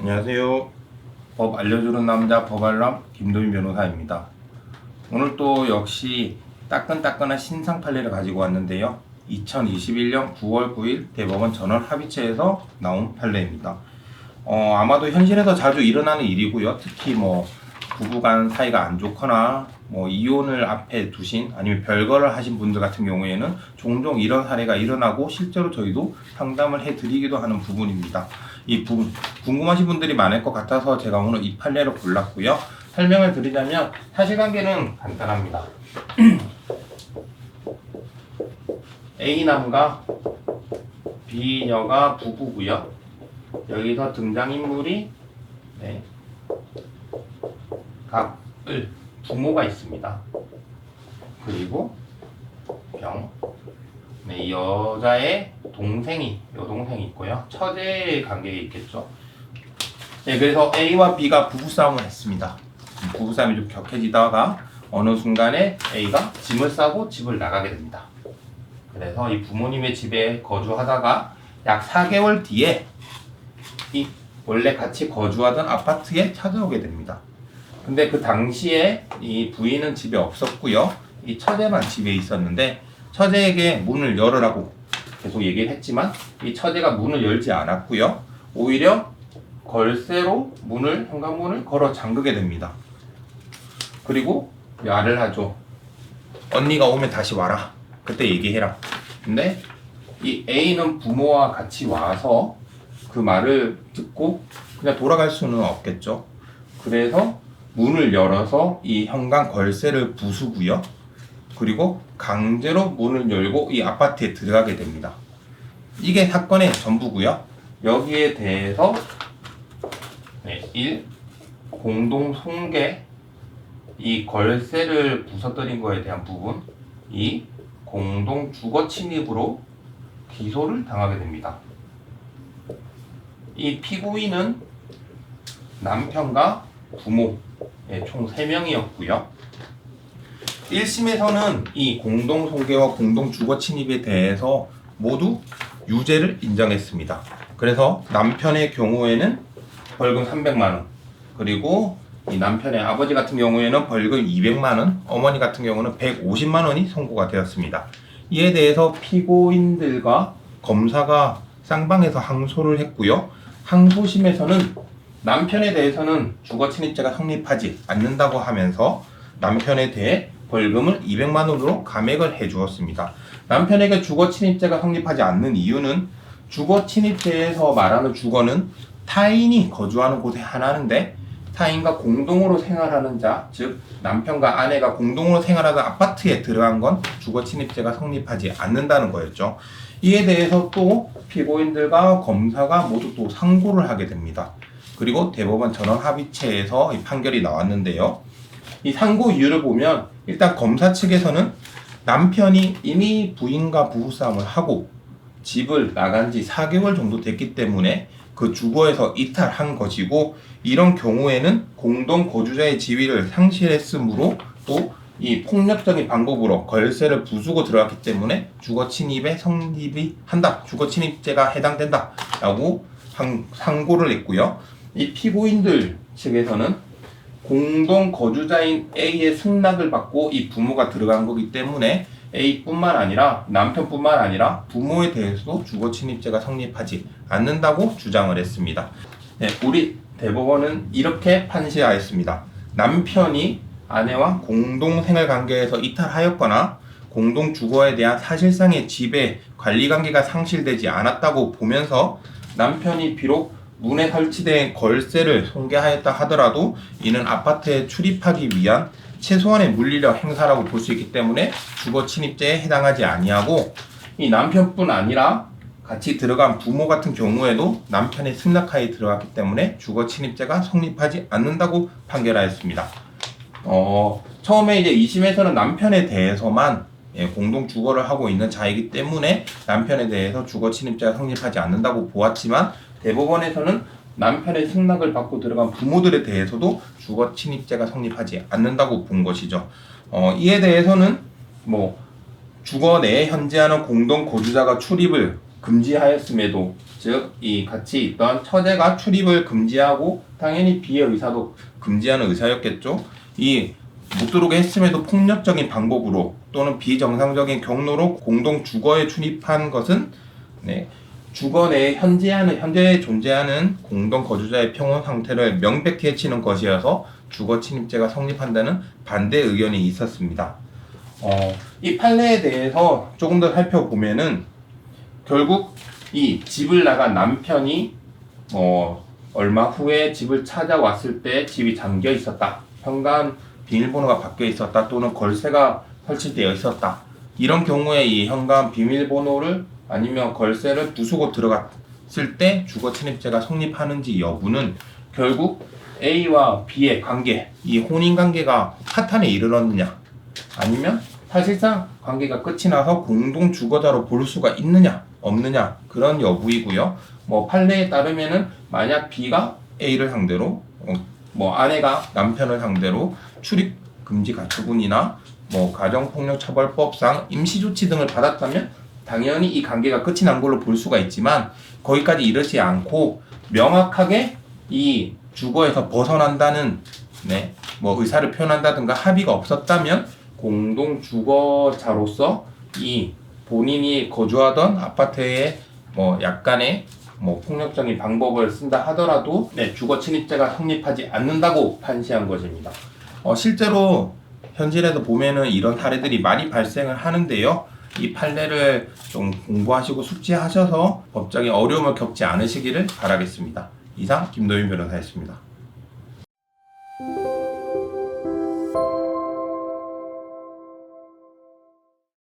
안녕하세요. 법 알려주는 남자 법알람 김도민 변호사입니다. 오늘 또 역시 따끈따끈한 신상 판례를 가지고 왔는데요. 2021년 9월 9일 대법원 전원 합의체에서 나온 판례입니다. 어, 아마도 현실에서 자주 일어나는 일이고요. 특히 뭐 부부간 사이가 안 좋거나 뭐 이혼을 앞에 두신 아니면 별거를 하신 분들 같은 경우에는 종종 이런 사례가 일어나고 실제로 저희도 상담을 해드리기도 하는 부분입니다. 이 부분 궁금하신 분들이 많을 것 같아서 제가 오늘 이 판례를 골랐고요. 설명을 드리자면 사실관계는 간단합니다. A 남과 B 여가 부부고요. 여기서 등장인물이 네, 각을 부모가 있습니다. 그리고 병. 네, 이 여자의 동생이 여동생이 있고요. 처제의 관계가 있겠죠. 네, 그래서 A와 B가 부부싸움을 했습니다. 부부싸움이 좀 격해지다가 어느 순간에 A가 짐을 싸고 집을 나가게 됩니다. 그래서 이 부모님의 집에 거주하다가 약 4개월 뒤에 이 원래 같이 거주하던 아파트에 찾아오게 됩니다. 근데 그 당시에 이 부인은 집에 없었고요. 이 처제만 집에 있었는데 처제에게 문을 열으라고 계속 얘기를 했지만 이 처제가 문을 열지 않았고요. 오히려 걸쇠로 문을 현관문을 걸어 잠그게 됩니다. 그리고 말을 하죠. 언니가 오면 다시 와라. 그때 얘기해라. 근데 이 A는 부모와 같이 와서 그 말을 듣고 그냥 돌아갈 수는 없겠죠. 그래서 문을 열어서 이 현관 걸쇠를 부수고요. 그리고 강제로 문을 열고 이 아파트에 들어가게 됩니다. 이게 사건의 전부고요. 여기에 대해서 네, 1. 공동 손괴 이 걸쇠를 부서뜨린 거에 대한 부분 2. 공동 주거 침입으로 기소를 당하게 됩니다. 이 피고인은 남편과 부모 예, 총 3명이었고요. 1심에서는 이 공동 손괴와 공동 주거 침입에 대해서 모두 유죄를 인정했습니다. 그래서 남편의 경우에는 벌금 300만 원, 그리고 이 남편의 아버지 같은 경우에는 벌금 200만 원, 어머니 같은 경우는 150만 원이 선고가 되었습니다. 이에 대해서 피고인들과 검사가 쌍방에서 항소를 했고요. 항소심에서는 남편에 대해서는 주거 침입죄가 성립하지 않는다고 하면서 남편에 대해 벌금을 200만 원으로 감액을 해 주었습니다. 남편에게 주거 침입죄가 성립하지 않는 이유는 주거 침입죄에서 말하는 주거는 타인이 거주하는 곳에 하나인데 타인과 공동으로 생활하는 자, 즉 남편과 아내가 공동으로 생활하는 아파트에 들어간 건 주거 침입죄가 성립하지 않는다는 거였죠. 이에 대해서 또 피고인들과 검사가 모두 또 상고를 하게 됩니다. 그리고 대법원 전원 합의체에서 이 판결이 나왔는데요. 이 상고 이유를 보면 일단 검사 측에서는 남편이 이미 부인과 부부싸움을 하고 집을 나간 지 4개월 정도 됐기 때문에 그 주거에서 이탈한 것이고 이런 경우에는 공동 거주자의 지위를 상실했으므로 또 이 폭력적인 방법으로 걸쇠를 부수고 들어갔기 때문에 주거 침입에 성립이 한다. 주거 침입죄가 해당된다라고 상고를 했고요. 이 피고인들 측에서는 공동 거주자인 A의 승낙을 받고 이 부모가 들어간 거기 때문에 A뿐만 아니라 남편뿐만 아니라 부모에 대해서도 주거 침입죄가 성립하지 않는다고 주장을 했습니다. 네, 우리 대법원은 이렇게 판시하였습니다. 남편이 아내와 공동 생활 관계에서 이탈하였거나 공동 주거에 대한 사실상의 지배 관리 관계가 상실되지 않았다고 보면서 남편이 비록 문에 설치된 걸쇠를 손괴하였다 하더라도 이는 아파트에 출입하기 위한 최소한의 물리력 행사라고 볼 수 있기 때문에 주거 침입죄에 해당하지 아니하고 이 남편뿐 아니라 같이 들어간 부모 같은 경우에도 남편의 승낙하에 들어갔기 때문에 주거 침입죄가 성립하지 않는다고 판결하였습니다. 어, 처음에 이제 2심에서는 남편에 대해서만 예, 공동 주거를 하고 있는 자이기 때문에 남편에 대해서 주거 침입죄가 성립하지 않는다고 보았지만 대법원에서는 남편의 승낙을 받고 들어간 부모들에 대해서도 주거 침입죄가 성립하지 않는다고 본 것이죠. 어, 이에 대해서는 뭐 주거 내에 현재하는 공동 거주자가 출입을 금지하였음에도 즉 이 같이 있던 처제가 출입을 금지하고 당연히 비의 의사도 금지하는 의사였겠죠. 이 못 들어오게 했음에도 폭력적인 방법으로 또는 비정상적인 경로로 공동 주거에 출입한 것은 네, 주거 내에 현재하는 현재 존재하는 공동 거주자의 평온 상태를 명백히 해치는 것이어서 주거 침입죄가 성립한다는 반대 의견이 있었습니다. 어, 이 판례에 대해서 조금 더 살펴보면은 결국 이 집을 나간 남편이 뭐 얼마 후에 집을 찾아왔을 때 집이 잠겨 있었다. 현관 비밀번호가 바뀌어 있었다. 또는 걸쇠가 설치되어 있었다. 이런 경우에 이 현관 비밀번호를 아니면 걸쇠를 부수고 들어갔을 때 주거 침입죄가 성립하는지 여부는 결국 A와 B의 관계, 이 혼인 관계가 파탄에 이르렀느냐, 아니면 사실상 관계가 끝이 나서 공동 주거자로 볼 수가 있느냐, 없느냐 그런 여부이고요. 뭐 판례에 따르면은 만약 B가 A를 상대로, 어, 뭐 아내가 남편을 상대로 출입 금지 가처분이나 뭐 가정폭력처벌법상 임시조치 등을 받았다면 당연히 이 관계가 끝이 난 걸로 볼 수가 있지만 거기까지 이르지 않고 명확하게 이 주거에서 벗어난다는 네, 뭐 의사를 표현한다든가 합의가 없었다면 공동 주거자로서 이 본인이 거주하던 아파트에 뭐 약간의 뭐 폭력적인 방법을 쓴다 하더라도 네, 주거 침입죄가 성립하지 않는다고 판시한 것입니다. 어, 실제로 현실에도 보면은 이런 사례들이 많이 발생을 하는데요. 이 판례를 좀 공부하시고 숙지하셔서 법적인 어려움을 겪지 않으시기를 바라겠습니다. 이상 김도윤 변호사였습니다.